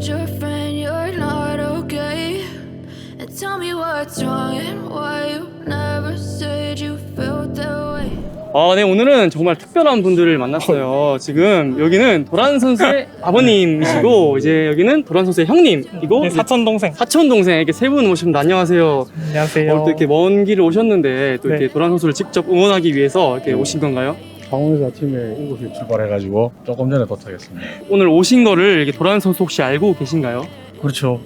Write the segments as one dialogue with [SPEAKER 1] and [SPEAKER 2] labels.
[SPEAKER 1] told your friend you're not okay. And tell me what's wrong and why you never said you felt that way.
[SPEAKER 2] 아, 네, 오늘은 정말 특별한 분들을 만났어요. 지금 여기는 도란 선수의 아버님이시고, 이제 여기는 도란 선수의 형님이고,
[SPEAKER 3] 네, 사촌 동생.
[SPEAKER 2] 사촌 동생 이렇게 세분 오셨습니다. 안녕하세요.
[SPEAKER 3] 안녕하세요.
[SPEAKER 2] 오늘 또 이렇게 먼 길을 오셨는데, 또 이렇게
[SPEAKER 3] 네.
[SPEAKER 2] 도란 선수를 직접 응원하기 위해서 이렇게 오신 건가요?
[SPEAKER 4] 강원에서 아침에 7시에 출발해가지고 조금 전에 도착했습니다.
[SPEAKER 2] 오늘 오신 거를 이렇게 도란 선수 혹시 알고 계신가요?
[SPEAKER 3] 그렇죠.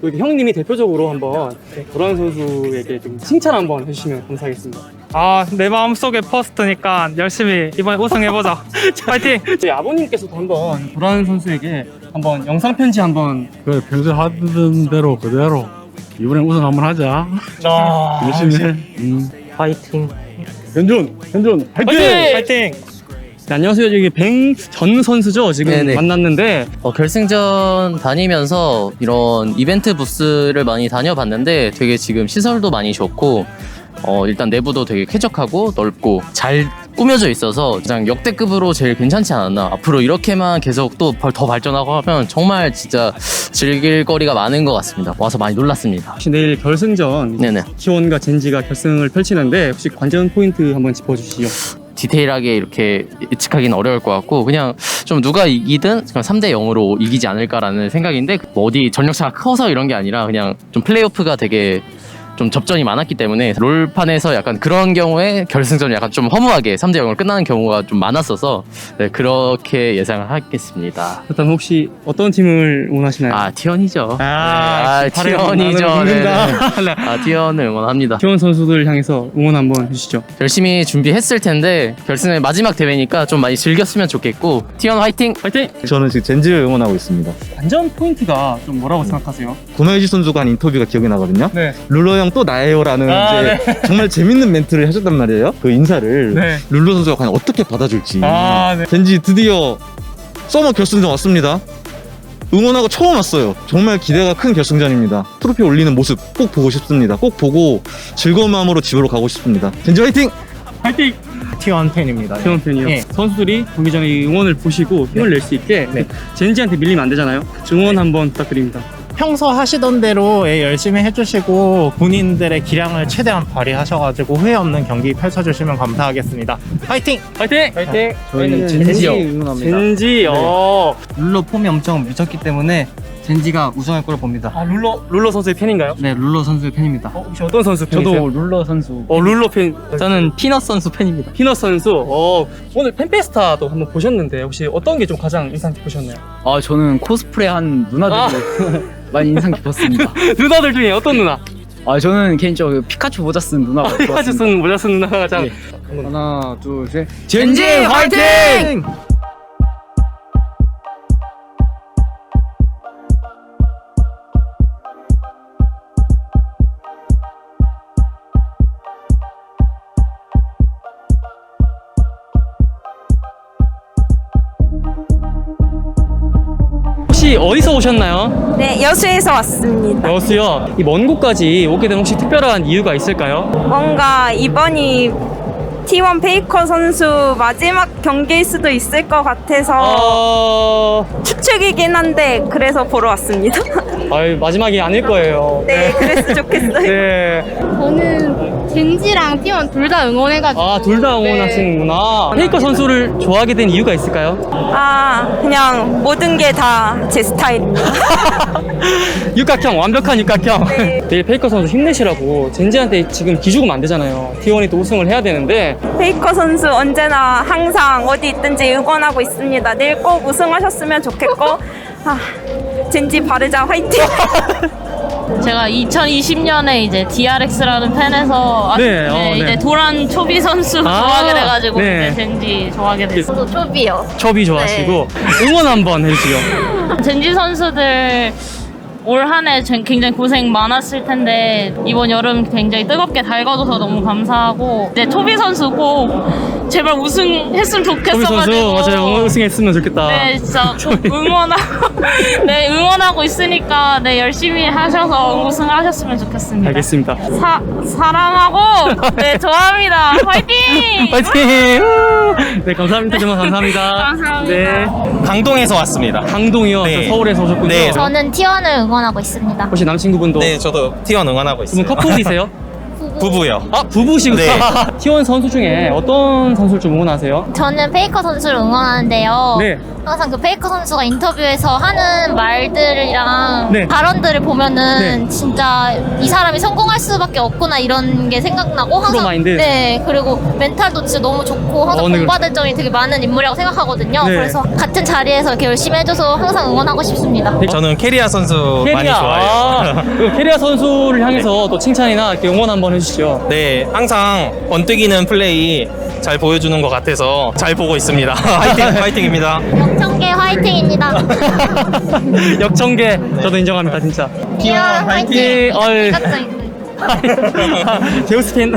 [SPEAKER 2] 또 이렇게 형님이 대표적으로 한번 도란 선수에게 좀 칭찬 한번 해주시면 감사하겠습니다.
[SPEAKER 3] 아, 내 마음속에 퍼스트니까 열심히 이번에 우승해보자. 파이팅!
[SPEAKER 2] 저희 아버님께서도 한번 도란 선수에게 한번 영상 편지 한번
[SPEAKER 4] 그래 평소에 하던 대로 그대로 이번엔 우승 한번 하자.
[SPEAKER 3] 아,
[SPEAKER 4] 열심히 해. 음.
[SPEAKER 3] 파이팅!
[SPEAKER 4] 현준, 현준, 화이팅!
[SPEAKER 3] 파이팅!
[SPEAKER 2] 네, 안녕하세요. 여기 뱅전 선수죠. 지금
[SPEAKER 5] 네네.
[SPEAKER 2] 만났는데
[SPEAKER 5] 어, 결승전 다니면서 이런 이벤트 부스를 많이 다녀봤는데 되게 지금 시설도 많이 좋고 어, 일단 내부도 되게 쾌적하고 넓고 잘 꾸며져 있어서 가장 역대급으로 제일 괜찮지 않았나. 앞으로 이렇게만 계속 또 더 발전하고 하면 정말 진짜 즐길 거리가 많은 것 같습니다. 와서 많이 놀랐습니다.
[SPEAKER 2] 혹시 내일 결승전
[SPEAKER 5] 네네.
[SPEAKER 2] T1과 젠지가 결승을 펼치는데 혹시 관전 포인트 한번 짚어주시죠.
[SPEAKER 5] 디테일하게 이렇게 예측하기는 어려울 것 같고 그냥 좀 누가 이기든 3대 0으로 이기지 않을까라는 생각인데 뭐 어디 전력차가 커서 이런 게 아니라 그냥 좀 플레이오프가 되게 좀 접전이 많았기 때문에 롤판에서 약간 그런 경우에 결승전이 약간 좀 허무하게 3대 0으로 끝나는 경우가 좀 많았어서 네, 그렇게 예상을 하겠습니다.
[SPEAKER 2] 그렇다면 혹시 어떤 팀을 응원하시나요?
[SPEAKER 5] 아 티언이죠.
[SPEAKER 2] 아,
[SPEAKER 5] 네, 아
[SPEAKER 2] 발에
[SPEAKER 5] 티언이죠. 네, 네.
[SPEAKER 2] 믿는다.
[SPEAKER 5] 아 티언을 응원합니다.
[SPEAKER 2] T1 선수들 향해서 응원 한번 해주시죠.
[SPEAKER 5] 열심히 준비했을 텐데 결승의 마지막 대회니까 좀 많이 즐겼으면 좋겠고 티언 화이팅!
[SPEAKER 2] 파이팅!
[SPEAKER 6] 저는 지금 젠지를 응원하고 있습니다.
[SPEAKER 2] 관전 포인트가 좀 뭐라고 생각하세요?
[SPEAKER 6] 고나유지 선수가 한 인터뷰가 기억이 나거든요.
[SPEAKER 2] 네.
[SPEAKER 6] 룰러 형또 나예요라는
[SPEAKER 2] 아,
[SPEAKER 6] 이제 정말 재밌는 멘트를 하셨단 말이에요. 그 인사를
[SPEAKER 2] 네.
[SPEAKER 6] 룰러 선수가 과연 어떻게 받아줄지.
[SPEAKER 2] 아, 네.
[SPEAKER 6] 젠지 드디어 서머 결승전 왔습니다. 응원하고 처음 왔어요. 정말 기대가 큰 결승전입니다. 트로피 올리는 모습 꼭 보고 싶습니다. 꼭 보고 즐거운 마음으로 집으로 가고 싶습니다. 젠지 화이팅!
[SPEAKER 2] 파이팅!
[SPEAKER 3] T1 팬입니다.
[SPEAKER 2] T1 팬이요.
[SPEAKER 3] 예.
[SPEAKER 2] 선수들이 경기 전에 이 응원을 보시고 힘을 낼 수 있게
[SPEAKER 3] 네.
[SPEAKER 2] 젠지한테 밀리면 안 되잖아요. 응원 한번 부탁드립니다.
[SPEAKER 3] 평소 하시던 대로 예, 열심히 해주시고 본인들의 기량을 최대한 발휘하셔가지고 후회 없는 경기 펼쳐주시면 감사하겠습니다. 파이팅!
[SPEAKER 2] 파이팅!
[SPEAKER 3] 파이팅!
[SPEAKER 7] 저희는
[SPEAKER 2] 젠지요.
[SPEAKER 7] 젠지 응원합니다.
[SPEAKER 2] 젠지, 어.
[SPEAKER 7] 룰러 폼이 엄청 미쳤기 때문에 젠지가 우승할 거로 봅니다.
[SPEAKER 2] 아, 룰러, 룰러 선수의 팬인가요?
[SPEAKER 7] 네, 룰러 선수의 팬입니다.
[SPEAKER 2] 어, 혹시 어떤 선수 팬이세요?
[SPEAKER 7] 룰러 선수.
[SPEAKER 2] 어, 룰러 팬.
[SPEAKER 7] 저는 피넛 선수 팬입니다.
[SPEAKER 2] 피넛 선수. 어, 오늘 팬페스타도 한번 보셨는데 혹시 어떤 게 좀 가장 인상 깊으셨나요?
[SPEAKER 7] 아, 저는 코스프레 한 누나들이 많이 인상 깊었습니다.
[SPEAKER 2] 누나들 중에 어떤 누나?
[SPEAKER 7] 아, 저는 개인적으로 피카츄 모자 쓴 누나가
[SPEAKER 2] 피카츄
[SPEAKER 7] 좋았습니다.
[SPEAKER 2] 쓴 모자 쓴 누나가 가장
[SPEAKER 7] 예. 하나, 둘, 셋.
[SPEAKER 2] 젠지 화이팅! 혹시 어디서 오셨나요?
[SPEAKER 8] 네, 여수에서 왔습니다.
[SPEAKER 2] 여수요. 이 먼 곳까지 오게 된 혹시 특별한 이유가 있을까요?
[SPEAKER 8] 뭔가 이번이 T1 페이커 선수 마지막 경기일 수도 있을 것 같아서
[SPEAKER 2] 어,
[SPEAKER 8] 추측이긴 한데 그래서 보러 왔습니다.
[SPEAKER 2] 아유, 마지막이 아닐 거예요.
[SPEAKER 8] 네, 그랬으면 좋겠어요.
[SPEAKER 2] 네.
[SPEAKER 9] 저는 젠지랑 T1 둘다 응원해가지고
[SPEAKER 2] 아, 둘 다
[SPEAKER 9] 네.
[SPEAKER 2] 응원하시는구나. 페이커 선수를 좋아하게 된 이유가 있을까요?
[SPEAKER 8] 아, 그냥 모든 게 다 제 스타일입니다.
[SPEAKER 2] 육각형, 완벽한 육각형.
[SPEAKER 8] 네.
[SPEAKER 2] 내일 페이커 선수 힘내시라고. 젠지한테 지금 기죽으면 안 되잖아요. T1이 또 우승을 해야 되는데.
[SPEAKER 8] 페이커 선수 언제나 항상 어디 있든지 응원하고 있습니다. 내일 꼭 우승하셨으면 좋겠고, 아, 젠지 바르자 화이팅!
[SPEAKER 9] 제가 2020년에 이제 DRX라는 팬에서
[SPEAKER 2] 네, 어, 네.
[SPEAKER 9] 이제 도란 초비 선수
[SPEAKER 2] 아,
[SPEAKER 9] 좋아하게 돼가지고
[SPEAKER 2] 네.
[SPEAKER 9] 이제 젠지 좋아하게 됐어요. 저도 초비요.
[SPEAKER 2] 초비 좋아하시고.
[SPEAKER 8] 네.
[SPEAKER 2] 응원 한번 해주시죠.
[SPEAKER 9] 젠지 선수들 올 한 해 굉장히 고생 많았을 텐데 이번 여름 굉장히 뜨겁게 달궈줘서 너무 감사하고 네 토비 선수 꼭 제발 우승했으면
[SPEAKER 2] 토비
[SPEAKER 9] 좋겠어가지고
[SPEAKER 2] 선수 맞아요 우승했으면 좋겠다.
[SPEAKER 9] 네 진짜 꼭 응원하고 네 응원하고 있으니까 네 열심히 하셔서 우승하셨으면 좋겠습니다.
[SPEAKER 2] 알겠습니다.
[SPEAKER 9] 사 사랑하고 네 좋아합니다. 화이팅!
[SPEAKER 2] 파이팅! 네 감사합니다 정말 감사합니다.
[SPEAKER 9] 감사합니다.
[SPEAKER 2] 네
[SPEAKER 10] 강동에서 왔습니다.
[SPEAKER 2] 강동이요.
[SPEAKER 10] 네.
[SPEAKER 2] 서울에서 오셨군요.
[SPEAKER 10] 네, 저-
[SPEAKER 9] 저는 T1을 응원하고 있습니다.
[SPEAKER 2] 혹시 남친구분도
[SPEAKER 10] 네, 저도 T1 응원하고 있어요.
[SPEAKER 2] 커플이세요?
[SPEAKER 10] 부부요.
[SPEAKER 2] 아 부부시구나.
[SPEAKER 10] 네.
[SPEAKER 2] T1 선수 중에 어떤 선수를 좀 응원하세요?
[SPEAKER 9] 저는 페이커 선수를 응원하는데요.
[SPEAKER 2] 네.
[SPEAKER 9] 항상 그 페이커 선수가 인터뷰에서 하는 말들이랑
[SPEAKER 2] 네.
[SPEAKER 9] 발언들을 보면은
[SPEAKER 2] 네.
[SPEAKER 9] 진짜 이 사람이 성공할 수밖에 없구나 이런 게 생각나고 항상
[SPEAKER 2] 프로마인드.
[SPEAKER 9] 네 그리고 멘탈도 진짜 너무 좋고 항상
[SPEAKER 2] 어, 네.
[SPEAKER 9] 공부받을 점이 되게 많은 인물이라고 생각하거든요.
[SPEAKER 2] 네.
[SPEAKER 9] 그래서 같은 자리에서 이렇게 열심히 해줘서 항상 응원하고 싶습니다.
[SPEAKER 10] 저는 캐리아 선수 많이
[SPEAKER 2] 캐리아.
[SPEAKER 10] 좋아해요.
[SPEAKER 2] 아, 그 캐리아 선수를 향해서 또 칭찬이나 이렇게 응원 한번 해주시죠.
[SPEAKER 10] 네, 항상 번뜩이는 플레이 잘 보여주는 것 같아서 잘 보고 있습니다. 화이팅, 화이팅입니다.
[SPEAKER 9] 영청계 화이팅입니다.
[SPEAKER 2] 역청계 저도 인정합니다 진짜.
[SPEAKER 9] 티원
[SPEAKER 2] 화이팅! 얼.
[SPEAKER 9] 화이팅!
[SPEAKER 2] 제우스 팬.